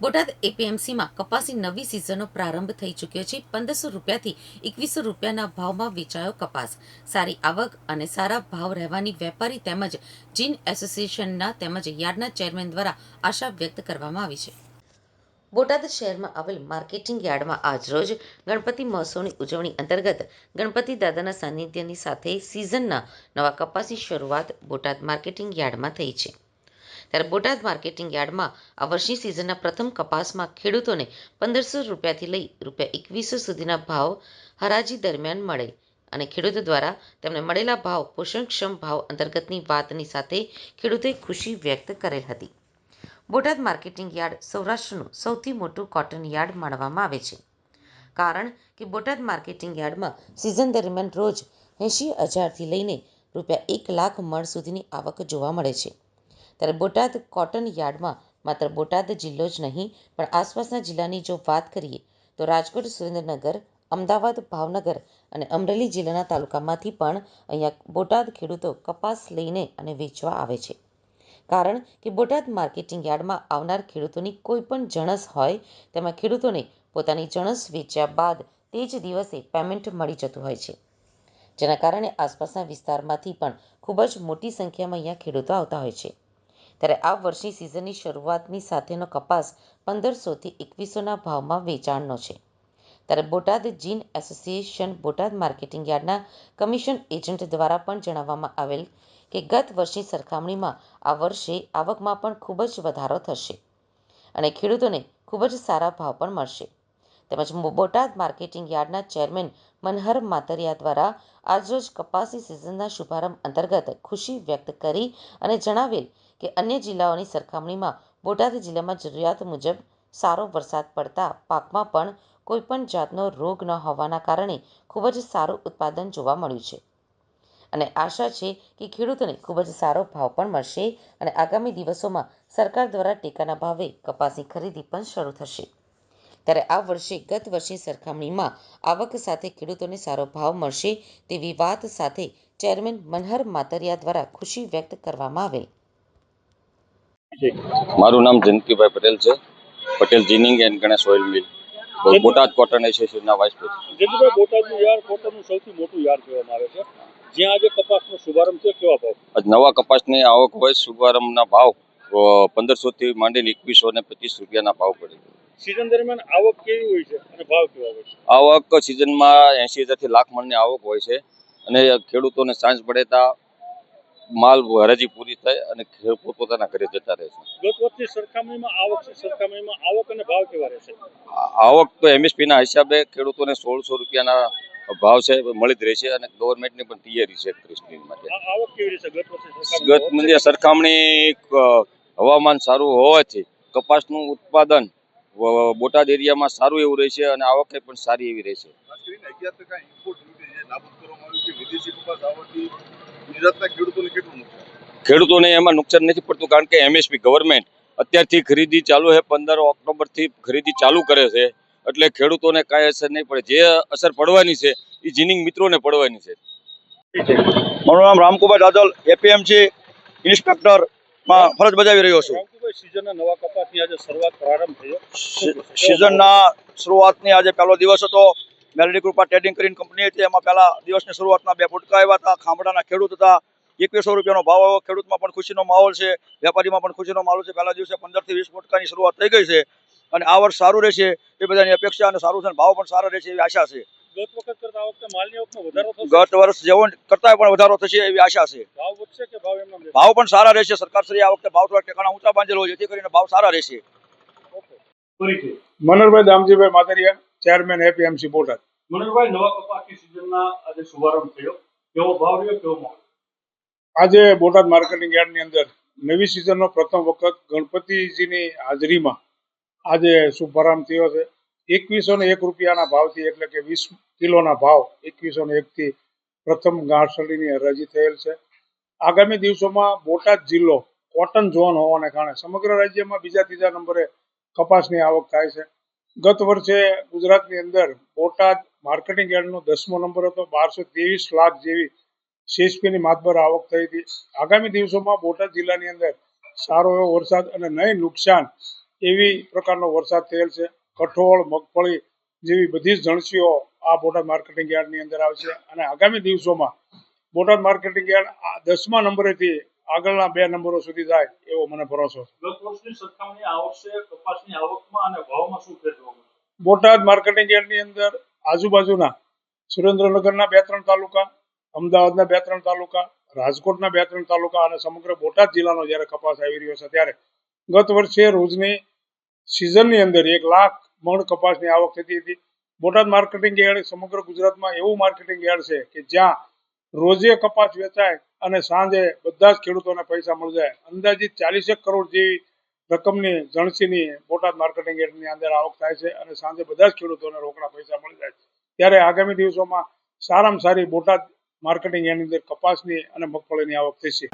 બોટાદ એપીએમસીમાં કપાસની નવી સિઝનનો પ્રારંભ થઈ ચૂક્યો છે. પંદરસો રૂપિયાથી એકવીસો રૂપિયાના ભાવમાં વેચાયો કપાસ. સારી આવક અને સારા ભાવ રહેવાની વેપારી તેમજ જીન એસોસિએશનના તેમજ યાર્ડના ચેરમેન દ્વારા આશા વ્યક્ત કરવામાં આવી છે. બોટાદ શહેરમાં આવેલ માર્કેટિંગ યાર્ડમાં આજરોજ ગણપતિ મહોત્સવની ઉજવણી અંતર્ગત ગણપતિ દાદાના સાનિધ્યની સાથે સિઝનના નવા કપાસની શરૂઆત બોટાદ માર્કેટિંગ યાર્ડમાં થઈ છે. ત્યારે બોટાદ માર્કેટિંગ યાર્ડમાં આ વર્ષની સિઝનના પ્રથમ કપાસમાં ખેડૂતોને પંદરસો રૂપિયાથી લઈ રૂપિયા એકવીસો સુધીના ભાવ હરાજી દરમિયાન મળે. અને ખેડૂતો દ્વારા તેમને મળેલા ભાવ, પોષણક્ષમ ભાવ અંતર્ગતની વાતની સાથે ખેડૂતોએ ખુશી વ્યક્ત કરેલ હતી. બોટાદ માર્કેટિંગ યાર્ડ સૌરાષ્ટ્રનું સૌથી મોટું કોટન યાર્ડ માનવામાં આવે છે. કારણ કે બોટાદ માર્કેટિંગ યાર્ડમાં સિઝન દરમિયાન રોજ એંશી હજારથી લઈને રૂપિયા એક લાખ મણ સુધીની આવક જોવા મળે છે. ત્યારે બોટાદ કોટન યાર્ડમાં માત્ર બોટાદ જિલ્લો જ નહીં, પણ આસપાસના જિલ્લાની જો વાત કરીએ, તો રાજકોટ, સુરેન્દ્રનગર, અમદાવાદ, ભાવનગર અને અમરેલી જિલ્લાના તાલુકામાંથી પણ અહીંયા બોટાદ ખેડૂતો કપાસ લઈને અને વેચવા આવે છે. કારણ કે બોટાદ માર્કેટિંગ યાર્ડમાં આવનાર ખેડૂતોની કોઈ પણ જણસ હોય, તેમાં ખેડૂતોને પોતાની જણસ વેચ્યા બાદ તે જ દિવસે પેમેન્ટ મળી જતું હોય છે. જેના કારણે આસપાસના વિસ્તારમાંથી પણ ખૂબ જ મોટી સંખ્યામાં અહીંયા ખેડૂતો આવતા હોય છે. ત્યારે આ વર્ષની સિઝનની શરૂઆતની સાથેનો કપાસ પંદરસોથી એકવીસોના ભાવમાં વેચાણનો છે. ત્યારે Botad gin association Botad marketing યાર્ડના કમિશન એજન્ટ દ્વારા પણ જણાવવામાં આવેલ કે ગત વર્ષની સરખામણીમાં આ વર્ષે આવકમાં પણ ખૂબ જ વધારો થશે અને ખેડૂતોને ખૂબ જ સારા ભાવ પણ મળશે. તેમજ બોટાદ માર્કેટિંગ યાર્ડના ચેરમેન મનહર માતરિયા દ્વારા આજરોજ કપાસની સિઝનના શુભારંભ અંતર્ગત ખુશી વ્યક્ત કરી અને જણાવેલ કે અન્ય જિલ્લાઓની સરખામણીમાં બોટાદ જિલ્લામાં જરૂરિયાત મુજબ સારો વરસાદ પડતા પાકમાં પણ કોઈપણ જાતનો રોગ ન હોવાના કારણે ખૂબ જ સારું ઉત્પાદન જોવા મળ્યું છે. અને આશા છે કે ખેડૂતોને ખૂબ જ સારો ભાવ પણ મળશે અને આગામી દિવસોમાં સરકાર દ્વારા ટેકાના ભાવે કપાસની ખરીદી પણ શરૂ થશે. ત્યારે આ વર્ષે ગત વર્ષની સરખામણીમાં આવક સાથે ખેડૂતોને સારો ભાવ મળશે તેવી વાત સાથે ચેરમેન મનહર માતરિયા દ્વારા ખુશી વ્યક્ત કરવામાં આવેલ. મારું નામ જનકીભાઈ પટેલ છે. Patel ginning and Ganesh oil mill. Botad cotton એસોસિએશનના વાઇસ પ્રેસિડેન્ટ. જેથી બોટાદનું યાર્ડ કોટનનું સૌથી મોટું યાર્ડ કહેવામાં આવે છે. જ્યાં આજે કપાસનો શુભારંભ છે કેવા ભાવ? આજ નવા કપાસની આવક હોય શુભારંભના ભાવ પંદરસો થી માંડીને એકવીસો ને પચીસ રૂપિયાના ભાવ પડે સિઝન દરમિયાન આવક કેવી હોય છે અને ભાવ કેવા હોય છે? આવક સિઝનમાં એંશી હજારથી લાખ મણની આવક હોય છે. અને ખેડૂતોને સાંજ પડે ત્યાં માલ હરાજી પૂરી થાય અને ખેડૂત પોતપોતાના ઘરે જતા રહે છે. ગત વર્ષની સરખામણીમાં આવક અને ભાવ કેવા રહેશે? આવક તો એમએસપીના હિસાબે ખેડૂતોને સોળસો રૂપિયાના ભાવ છે મળી જ રહેશે અને ગવર્મેન્ટની પણ તૈયારી છે ત્રીસની માટે. આવક કેવી રહેશે ગત મંદિર સરખામણી હવામાન સારું હોવાથી કપાસનું ઉત્પાદન બોટાદ એરિયામાં સારું એવું રહેશે અને આવકે પણ સારી એવી રહેશે. ગુજરાતના ખેડૂતોને કેટલું નુકસાન? ખેડૂતોને એમાં નુકસાન નથી પડતું કારણ કે એમએસપી ગવર્મેન્ટ અત્યારથી ખરીદી ચાલુ છે પંદર ઓક્ટોબરથી ખરીદી ચાલુ કરે છે. એટલે ખેડૂતોને કાંઈ અસર નહીં પડે. જે અસર પડવાની છે એ જીનિંગ મિત્રોને પડવાની છે. મારું નામ રામકુભાઈ દાદલ એપીએમસી ઇન્સ્પેક્ટરમાં ફરજ બજાવી રહ્યો છું. રામકુભાઈ સિઝનના નવા કપાસની આજે શરૂઆત પ્રારંભ થયો. સિઝનના શરૂઆતની આજે પહેલો દિવસ હતો. મેલડી કૃપા ટ્રેડિંગ કરીને કંપની હતી. એમાં પહેલા દિવસની શરૂઆતના બે ફૂટકા આવ્યા હતા ખાંભડાના ખેડૂત હતા. એકવીસો રૂપિયાનો ભાવ આવ્યો. ખેડૂતમાં પણ ખુશીનો માહોલ છે. વેપારીમાં પણ ખુશીનો માહોલ છે. પહેલા દિવસે પંદરથી વીસ ફૂટકાની શરૂઆત થઈ ગઈ છે અને આ વર્ષ સારું રહેશે એ બધાની અપેક્ષા અને સારું છે ભાવ પણ સારા રહેશે એવી આશા છે. ગત કરતા આ વખતે માલની આવકમાં વધારો થશે? ગત વર્ષ જેવો કરતા પણ વધારો થશે એવી આશા છે. ભાવ વધશે કે ભાવ એમના રહેશે? ભાવ પણ સારા રહેશે. સરકારશ્રી આ વખતે ભાવ થોડા ટેકાના ઊંચા બાંધેલો હોય જેથી કરીને ભાવ સારા રહેશે. Manoharbhai Damjibhai Matariya chairman APMC Botad. Manoharbhai નવા કપાસની સિઝનના આજે શુભારંભ થયો. કેવો ભાવ રહ્યો, કેવો માહોલ આજે બોટાદ માર્કેટિંગ યાર્ડની અંદર નવી સિઝનનો પ્રથમ વખત ગણપતિજીની હાજરીમાં આજે શુભારંભ થયો છે. એકવીસો ને એક રૂપિયાના ભાવથી એટલે કે વીસ કિલોના ભાવ એકવીસો ને એકથી પ્રથમ ગાંઠસડીની હરાજી થયેલ છે. આગામી દિવસોમાં બોટાદ જિલ્લો કોટન ઝોન હોવાને કારણે સમગ્ર રાજ્યમાં બીજા ત્રીજા નંબરે કપાસની આવક થાય છે. ગત વર્ષે ગુજરાતની અંદર બોટાદ માર્કેટિંગ યાર્ડનો દસમો નંબર હતો. બારસો ત્રેવીસ લાખ જેવી સીએસપીની માતબર આવક થઈ હતી. આગામી દિવસોમાં બોટાદ જિલ્લાની અંદર સારો એવો વરસાદ અને નહીં નુકસાન એવી પ્રકારનો વરસાદ થયેલ છે. કઠોળ મગફળી જેવી બધી જ જણસીઓ આ બોટાદ માર્કેટિંગ યાર્ડની અંદર આવશે અને આગામી દિવસોમાં બોટાદ માર્કેટિંગ યાર્ડ આ દસમા નંબરેથી આગળના બે નંબરો સુધી જાય એવો મને ભરોસો? બોટાદ માર્કેટિંગ યાર્ડની અંદર આજુબાજુના સુરેન્દ્રનગરના બે ત્રણ તાલુકા, અમદાવાદના બે ત્રણ તાલુકા, રાજકોટના બે ત્રણ તાલુકા અને સમગ્ર બોટાદ જિલ્લાનો જ્યારે કપાસ આવી રહ્યો છે ત્યારે ગત વર્ષે રોજની સિઝનની અંદર એક લાખ મણ કપાસની આવક થતી હતી. બોટાદ માર્કેટિંગ યાર્ડ સમગ્ર ગુજરાતમાં એવું માર્કેટિંગ યાર્ડ છે કે જ્યાં રોજે કપાસ વેચાય અને સાંજે બધા જ ખેડૂતોને પૈસા મળી જાય. અંદાજિત ચાલીસેક કરોડ જેવી રકમની, જણસીની, બોટાદ માર્કેટિંગ યાર્ડની અંદર આવક થાય છે અને સાંજે બધા જ ખેડૂતોને રોકડા પૈસા મળી જાય છે. ત્યારે આગામી દિવસોમાં સારામાં સારી બોટાદ માર્કેટિંગ યાર્ડની અંદર કપાસની અને મગફળીની આવક થશે.